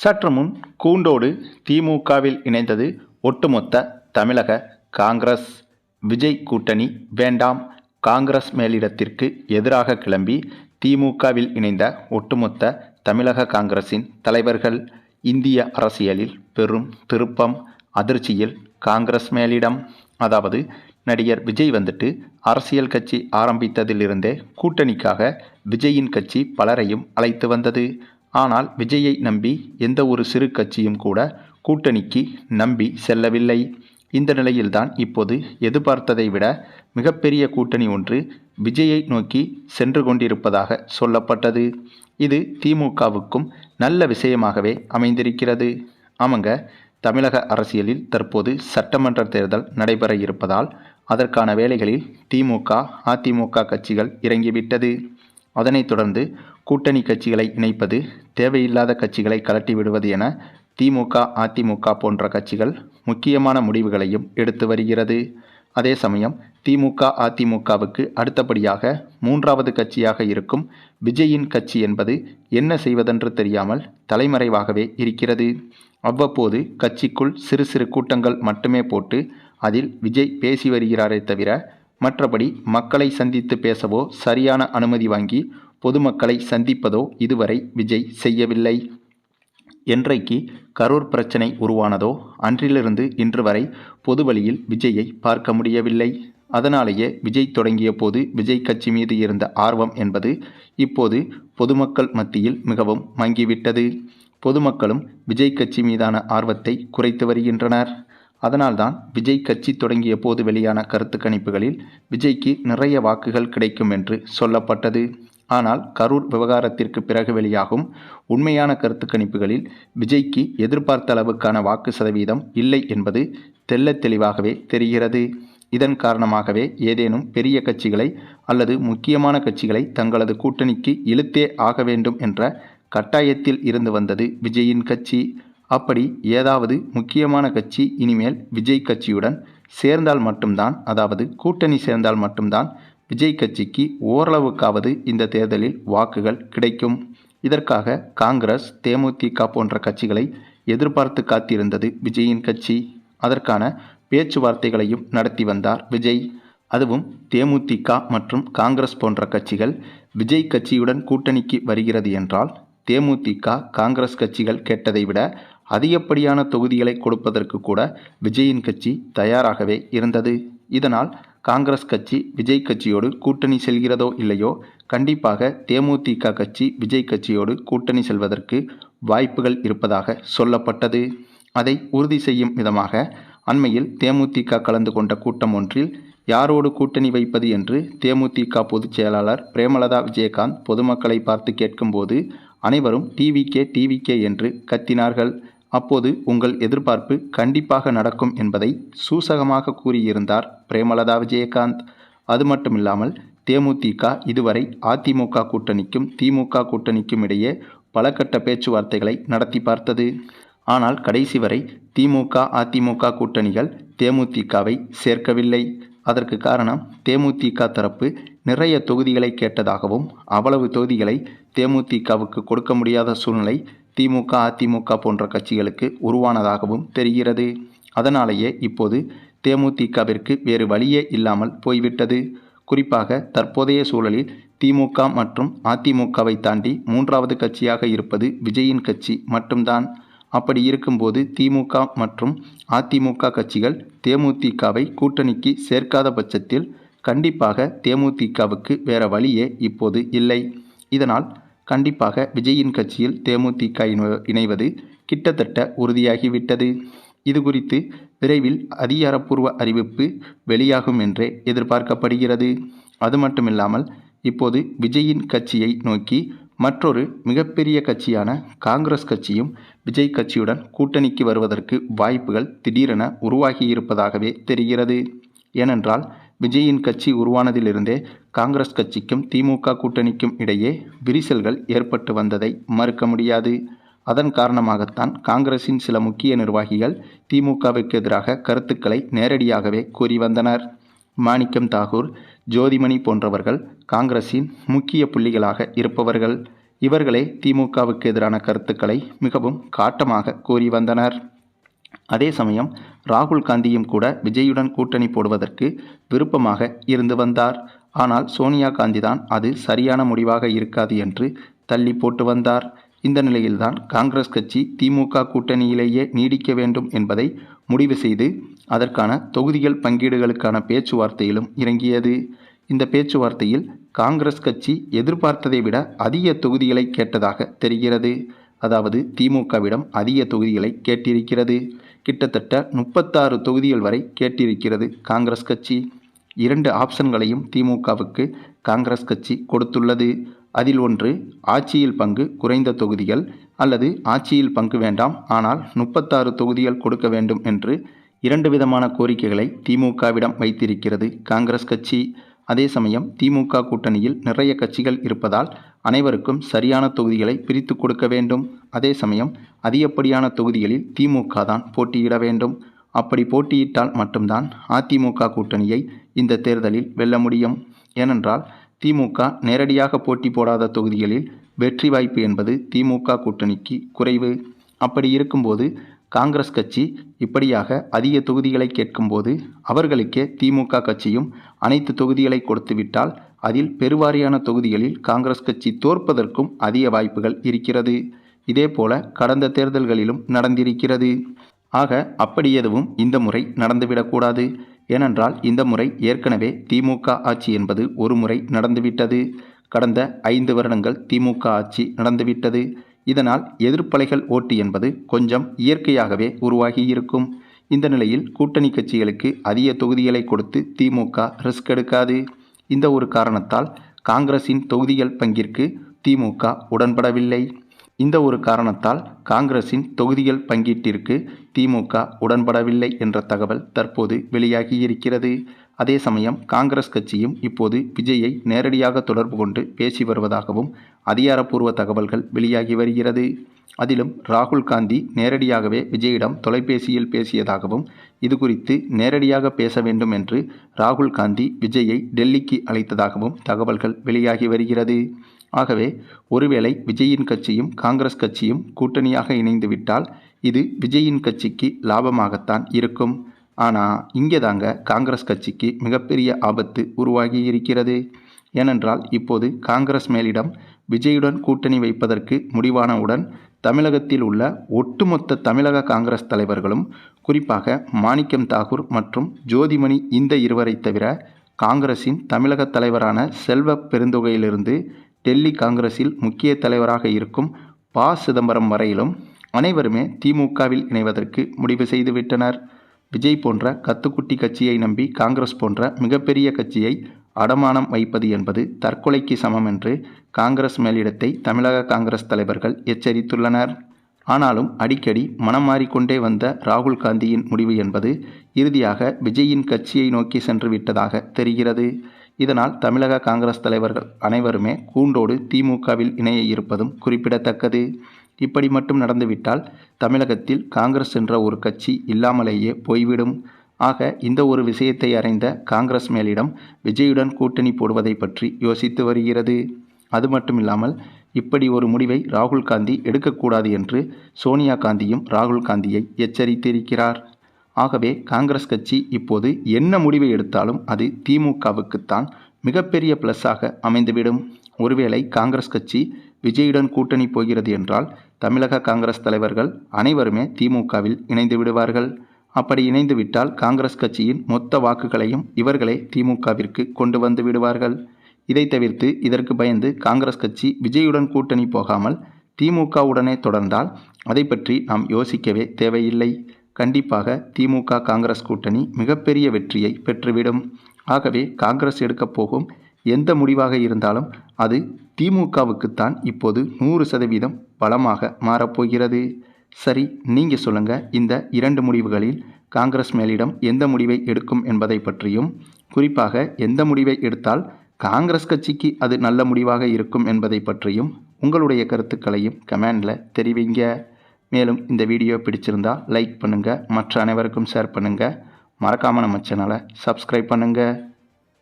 சற்று முன் கூண்டோடு திமுகவில் இணைந்தது ஒட்டுமொத்த தமிழக காங்கிரஸ். விஜய் கூட்டணி வேண்டாம் காங்கிரஸ் மேலிடத்திற்கு எதிராக கிளம்பி திமுகவில் இணைந்த ஒட்டுமொத்த தமிழக காங்கிரசின் தலைவர்கள். இந்திய அரசியலில் பெரும் திருப்பம் அதிர்ச்சியில் காங்கிரஸ் மேலிடம். அதாவது நடிகர் விஜய் வந்துட்டு அரசியல் கட்சி ஆரம்பித்ததிலிருந்தே கூட்டணிக்காக விஜயின் கட்சி பலரையும் அழைத்து வந்தது. ஆனால் விஜயை நம்பி எந்த ஒரு சிறு கட்சியும் கூட கூட்டணிக்கு நம்பி செல்லவில்லை. இந்த நிலையில்தான் இப்போது எதிர்பார்த்ததை விட மிகப்பெரிய கூட்டணி ஒன்று விஜயை நோக்கி சென்று கொண்டிருப்பதாக சொல்லப்பட்டது. இது திமுகவுக்கும் நல்ல விஷயமாகவே அமைந்திருக்கிறது. ஆமாங்க தமிழக அரசியலில் தற்போது சட்டமன்ற தேர்தல் நடைபெற இருப்பதால் அதற்கான வேலைகளில் திமுக அதிமுக கட்சிகள் இறங்கிவிட்டது. அதனைத் தொடர்ந்து கூட்டணி கட்சிகளை இணைப்பது தேவையில்லாத கட்சிகளை கலட்டி விடுவது என திமுக அதிமுக போன்ற கட்சிகள் முக்கியமான முடிவுகளையும் எடுத்து வருகிறது. அதே சமயம் திமுக அதிமுகவுக்கு அடுத்தபடியாக மூன்றாவது கட்சியாக இருக்கும் விஜயின் கட்சி என்பது என்ன செய்வதென்று தெரியாமல் தலைமறைவாகவே இருக்கிறது. அவ்வப்போது கட்சிக்குள் சிறு சிறு கூட்டங்கள் மட்டுமே போட்டு அதில் விஜய் பேசி வருகிறாரே தவிர மற்றபடி மக்களை சந்தித்து பேசவோ சரியான அனுமதி வாங்கி பொதுமக்களை சந்திப்பதோ இதுவரை விஜய் செய்யவில்லை. என்றைக்கு கரூர் பிரச்சனை உருவானதோ அன்றிலிருந்து இன்று வரை பொது வழியில் விஜயை பார்க்க முடியவில்லை. அதனாலேயே விஜய் தொடங்கிய போது விஜய் கட்சி மீது இருந்த ஆர்வம் என்பது இப்போது பொதுமக்கள் மத்தியில் மிகவும் மங்கிவிட்டது. பொதுமக்களும் விஜய் கட்சி மீதான ஆர்வத்தை குறைத்து வருகின்றனர். அதனால்தான் விஜய் கட்சி தொடங்கிய போது வெளியான கருத்து கணிப்புகளில் விஜய்க்கு நிறைய வாக்குகள் கிடைக்கும் என்று சொல்லப்பட்டது. ஆனால் கரூர் விவகாரத்திற்கு பிறகு வெளியாகும் உண்மையான கருத்து கணிப்புகளில் விஜய்க்கு எதிர்பார்த்த அளவுக்கான வாக்கு சதவீதம் இல்லை என்பது தெள்ள தெளிவாகவே தெரிகிறது. இதன் காரணமாகவே ஏதேனும் பெரிய கட்சிகளை அல்லது முக்கியமான கட்சிகளை தங்களது கூட்டணிக்கு இழுத்தே ஆக வேண்டும் என்ற கட்டாயத்தில் இருந்து வந்தது விஜயின் கட்சி. அப்படி ஏதாவது முக்கியமான கட்சி இனிமேல் விஜய் கட்சியுடன் சேர்ந்தால் மட்டும்தான் அதாவது கூட்டணி சேர்ந்தால் மட்டும்தான் விஜய் கட்சிக்கு ஓரளவுக்காவது இந்த தேர்தலில் வாக்குகள் கிடைக்கும். இதற்காக காங்கிரஸ் தேமுதிக போன்ற கட்சிகளை எதிர்பார்த்து காத்திருந்தது விஜயின் கட்சி. அதற்கான பேச்சுவார்த்தைகளையும் நடத்தி வந்தார் விஜய். அதுவும் தேமுதிக மற்றும் காங்கிரஸ் போன்ற கட்சிகள் விஜய் கட்சியுடன் கூட்டணிக்கு வருகிறது என்றால் தேமுதிக காங்கிரஸ் கட்சிகள் கேட்டதை விட அதிகப்படியான தொகுதிகளை கொடுப்பதற்கு கூட விஜயின் கட்சி தயாராகவே இருந்தது. இதனால் காங்கிரஸ் கட்சி விஜய் கட்சியோடு கூட்டணி செல்கிறதோ இல்லையோ கண்டிப்பாக தேமுதிக கட்சி விஜய் கட்சியோடு கூட்டணி செல்வதற்கு வாய்ப்புகள் இருப்பதாக சொல்லப்பட்டது. அதை உறுதி செய்யும் விதமாக அண்மையில் தேமுதிக கலந்து கொண்ட கூட்டம் ஒன்றில் யாரோடு கூட்டணி வைப்பது என்று தேமுதிக பொதுச் செயலாளர் பிரேமலதா விஜயகாந்த் பொதுமக்களை பார்த்து கேட்கும்போது அனைவரும் டிவிகே டிவிகே என்று கத்தினார்கள். அப்போது உங்கள் எதிர்பார்ப்பு கண்டிப்பாக நடக்கும் என்பதை சூசகமாக கூறியிருந்தார் பிரேமலதா விஜயகாந்த். அது மட்டுமில்லாமல் தேமுதிக இதுவரை அதிமுக கூட்டணிக்கும் திமுக கூட்டணிக்கும் இடையே பல கட்ட பேச்சுவார்த்தைகளை நடத்தி பார்த்தது. ஆனால் கடைசி வரை திமுக அதிமுக கூட்டணிகள் தேமுதிகவை சேர்க்கவில்லை. அதற்கு காரணம் தேமுதிக தரப்பு நிறைய தொகுதிகளை கேட்டதாகவும் அவ்வளவு தொகுதிகளை தேமுதிகவுக்கு கொடுக்க முடியாத சூழ்நிலை திமுக அதிமுக போன்ற கட்சிகளுக்கு உருவானதாகவும் தெரிகிறது. அதனாலேயே இப்போது தேமுதிகவிற்கு வேறு வழியே இல்லாமல் போய்விட்டது. குறிப்பாக தற்போதைய சூழலில் திமுக மற்றும் அதிமுகவை தாண்டி மூன்றாவது கட்சியாக இருப்பது விஜயின் கட்சி மட்டும்தான். அப்படி இருக்கும்போது திமுக மற்றும் அதிமுக கட்சிகள் தேமுதிகவை கூட்டணிக்கு சேர்க்காத பட்சத்தில் கண்டிப்பாக தேமுதிகவுக்கு வேற வழியே இப்போது இல்லை. இதனால் கண்டிப்பாக விஜயின் கட்சியில் தேமுதிக இணைவது கிட்டத்தட்ட உறுதியாகிவிட்டது. இது குறித்து விரைவில் அதிகாரப்பூர்வ அறிவிப்பு வெளியாகும் என்றே எதிர்பார்க்கப்படுகிறது. அது மட்டுமில்லாமல் இப்போது விஜயின் கட்சியை நோக்கி மற்றொரு மிகப்பெரிய கட்சியான காங்கிரஸ் கட்சியும் விஜய் கட்சியுடன் கூட்டணிக்கு வருவதற்கு வாய்ப்புகள் திடீரென உருவாகியிருப்பதாகவே தெரிகிறது. ஏனென்றால் விஜயின் கட்சி உருவானதிலிருந்தே காங்கிரஸ் கட்சிக்கும் திமுக கூட்டணிக்கும் இடையே விரிசல்கள் ஏற்பட்டு வந்ததை மறுக்க முடியாது. அதன் காரணமாகத்தான் காங்கிரசின் சில முக்கிய நிர்வாகிகள் திமுகவுக்கு எதிராக கருத்துக்களை நேரடியாகவே கூறி வந்தனர். மாணிக்கம் தாகூர் ஜோதிமணி போன்றவர்கள் காங்கிரசின் முக்கிய புள்ளிகளாக இருப்பவர்கள். இவர்களே திமுகவுக்கு எதிரான கருத்துக்களை மிகவும் காட்டமாக கூறி வந்தனர். அதே சமயம் ராகுல் காந்தியும் கூட விஜயுடன் கூட்டணி போடுவதற்கு விருப்பமாக இருந்து வந்தார். ஆனால் சோனியா காந்தி தான் அது சரியான முடிவாக இருக்காது என்று தள்ளி போட்டு வந்தார். இந்த நிலையில்தான் காங்கிரஸ் கட்சி திமுக கூட்டணியிலேயே நீடிக்க வேண்டும் என்பதை முடிவு செய்து அதற்கான தொகுதிகள் பங்கீடுகளுக்கான பேச்சுவார்த்தையிலும் இறங்கியது. இந்த பேச்சுவார்த்தையில் காங்கிரஸ் கட்சி எதிர்பார்த்ததை விட அதிக தொகுதிகளை கேட்டதாக தெரிகிறது. அதாவது திமுகவிடம் அதிக தொகுதிகளை கேட்டிருக்கிறது. கிட்டத்தட்ட முப்பத்தாறு தொகுதிகள் வரை கேட்டிருக்கிறது காங்கிரஸ் கட்சி. இரண்டு ஆப்ஷன்களையும் திமுகவுக்கு காங்கிரஸ் கட்சி கொடுத்துள்ளது. அதில் ஒன்று ஆட்சியில் பங்கு குறைந்த தொகுதிகள் அல்லது ஆட்சியில் பங்கு வேண்டாம் ஆனால் முப்பத்தாறு தொகுதிகள் கொடுக்க வேண்டும் என்று இரண்டு விதமான கோரிக்கைகளை திமுகவிடம் வைத்திருக்கிறது காங்கிரஸ் கட்சி. அதே சமயம் திமுக கூட்டணியில் நிறைய கட்சிகள் இருப்பதால் அனைவருக்கும் சரியான தொகுதிகளை பிரித்து கொடுக்க வேண்டும். அதே சமயம் அதிகப்படியான தொகுதிகளில் திமுக தான் போட்டியிட வேண்டும். அப்படி போட்டியிட்டால் மட்டும்தான் அதிமுக கூட்டணியை இந்த தேர்தலில் வெல்ல முடியும். ஏனென்றால் திமுக நேரடியாக போட்டி போடாத தொகுதிகளில் வெற்றி வாய்ப்பு என்பது திமுக கூட்டணிக்கு குறைவு. அப்படி இருக்கும்போது காங்கிரஸ் கட்சி இப்படியாக அதிக தொகுதிகளை கேட்கும்போது அவர்களுக்கே திமுக கட்சியும் அனைத்து தொகுதிகளை கொடுத்துவிட்டால் அதில் பெருவாரியான தொகுதிகளில் காங்கிரஸ் கட்சி தோற்பதற்கும் அதிக வாய்ப்புகள் இருக்கிறது. இதேபோல கடந்த தேர்தல்களிலும் நடந்திருக்கிறது. ஆக அப்படி எதுவும் இந்த முறை நடந்துவிடக்கூடாது ஏனென்றால் இந்த முறை ஏற்கனவே திமுக ஆட்சி என்பது ஒரு முறை நடந்துவிட்டது. கடந்த ஐந்து வருடங்கள் திமுக ஆட்சி நடந்துவிட்டது. இதனால் எதிர்ப்பலைகள் ஓட்டு என்பது கொஞ்சம் இயற்கையாகவே உருவாகியிருக்கும். இந்த நிலையில் கூட்டணி கட்சிகளுக்கு அதிக தொகுதிகளை கொடுத்து திமுக ரிஸ்க் எடுக்காது. இந்த ஒரு காரணத்தால் காங்கிரஸின் தொகுதிகள் பங்கிற்கு திமுக உடன்படவில்லை. இந்த ஒரு காரணத்தால் காங்கிரஸின் தொகுதிகள் பங்கீட்டிற்கு திமுக உடன்படவில்லை என்ற தகவல் தற்போது வெளியாகியிருக்கிறது. அதே சமயம் காங்கிரஸ் கட்சியும் இப்போது விஜயை நேரடியாக தொடர்பு கொண்டு பேசி வருவதாகவும் அதிகாரப்பூர்வ தகவல்கள் வெளியாகி வருகிறது. அதிலும் ராகுல் காந்தி நேரடியாகவே விஜயிடம் தொலைபேசியில் பேசியதாகவும் இது குறித்து நேரடியாக பேச வேண்டும் என்று ராகுல் காந்தி விஜயை டெல்லிக்கு அழைத்ததாகவும் தகவல்கள் வெளியாகி வருகிறது. ஆகவே ஒருவேளை விஜயின் கட்சியும் காங்கிரஸ் கட்சியும் கூட்டணியாக இணைந்துவிட்டால் இது விஜயின் கட்சிக்கு லாபமாகத்தான் இருக்கும். ஆனால் இங்கே தாங்க காங்கிரஸ் கட்சிக்கு மிகப்பெரிய ஆபத்து உருவாகி இருக்கிறது. ஏனென்றால் இப்போது காங்கிரஸ் மேலிடம் விஜயுடன் கூட்டணி வைப்பதற்கு முடிவானவுடன் தமிழகத்தில் உள்ள ஒட்டுமொத்த தமிழக காங்கிரஸ் தலைவர்களும் குறிப்பாக மாணிக்கம் தாகூர் மற்றும் ஜோதிமணி இந்த இருவரை தவிர காங்கிரஸின் தமிழக தலைவரான செல்வ பெருந்தொகையிலிருந்து டெல்லி காங்கிரஸில் முக்கிய தலைவராக இருக்கும் ப சிதம்பரம் வரையிலும் அனைவருமே திமுகவில் இணைவதற்கு முடிவு செய்துவிட்டனர். விஜய் போன்ற கத்துக்குட்டி கட்சியை நம்பி காங்கிரஸ் போன்ற மிகப்பெரிய கட்சியை அடமானம் வைப்பது என்பது தற்கொலைக்கு சமம் என்று காங்கிரஸ் மேலிடத்தை தமிழக காங்கிரஸ் தலைவர்கள் எச்சரித்துள்ளனர். ஆனாலும் அடிக்கடி மனம் மாறிக்கொண்டே வந்த ராகுல் காந்தியின் முடிவு என்பது இறுதியாக விஜயின் கட்சியை நோக்கி சென்று விட்டதாக தெரிகிறது. இதனால் தமிழக காங்கிரஸ் தலைவர்கள் அனைவருமே கூண்டோடு திமுகவில் இணைய இருப்பதும் குறிப்பிடத்தக்கது. இப்படி மட்டும் நடந்துவிட்டால் தமிழகத்தில் காங்கிரஸ் என்ற ஒரு கட்சி இல்லாமலேயே போய்விடும். ஆக இந்த ஒரு விஷயத்தை அறிந்த காங்கிரஸ் மேலிடம் விஜயுடன் கூட்டணி போடுவதை பற்றி யோசித்து வருகிறது. அது மட்டும் இல்லாமல் இப்படி ஒரு முடிவை ராகுல் காந்தி எடுக்கக்கூடாது என்று சோனியா காந்தியும் ராகுல் காந்தியை எச்சரித்திருக்கிறார். ஆகவே காங்கிரஸ் கட்சி இப்போது என்ன முடிவை எடுத்தாலும் அது திமுகவுக்குத்தான் மிகப்பெரிய ப்ளஸ்ஸாக அமைந்துவிடும். ஒருவேளை காங்கிரஸ் கட்சி விஜயுடன் கூட்டணி போகிறது என்றால் தமிழக காங்கிரஸ் தலைவர்கள் அனைவருமே திமுகவில் இணைந்து விடுவார்கள். அப்படி இணைந்துவிட்டால் காங்கிரஸ் கட்சியின் மொத்த வாக்குகளையும் இவர்களே திமுகவிற்கு கொண்டு வந்து விடுவார்கள். இதை தவிர்த்து இதற்கு பயந்து காங்கிரஸ் கட்சி விஜயுடன் கூட்டணி போகாமல் திமுகவுடனே தொடர்ந்தால் அதை பற்றி நாம் யோசிக்கவே தேவையில்லை. கண்டிப்பாக திமுக காங்கிரஸ் கூட்டணி மிகப்பெரிய வெற்றியை பெற்றுவிடும். ஆகவே காங்கிரஸ் எடுக்கப் போகும் எந்த முடிவாக இருந்தாலும் அது திமுகவுக்குத்தான் இப்போது நூறு சதவீதம் பலமாக மாறப்போகிறது. சரி நீங்கள் சொல்லுங்கள் இந்த இரண்டு முடிவுகளில் காங்கிரஸ் மேலிடம் எந்த முடிவை எடுக்கும் என்பதை பற்றியும் குறிப்பாக எந்த முடிவை எடுத்தால் காங்கிரஸ் கட்சிக்கு அது நல்ல முடிவாக இருக்கும் என்பதை பற்றியும் உங்களுடைய கருத்துக்களையும் கமெண்டில் தெரிவிங்க. மேலும் இந்த வீடியோ பிடிச்சிருந்தால் லைக் பண்ணுங்கள் மற்ற அனைவருக்கும் ஷேர் பண்ணுங்கள் மறக்காமல் நம்ம சேனலை சப்ஸ்கிரைப் பண்ணுங்கள்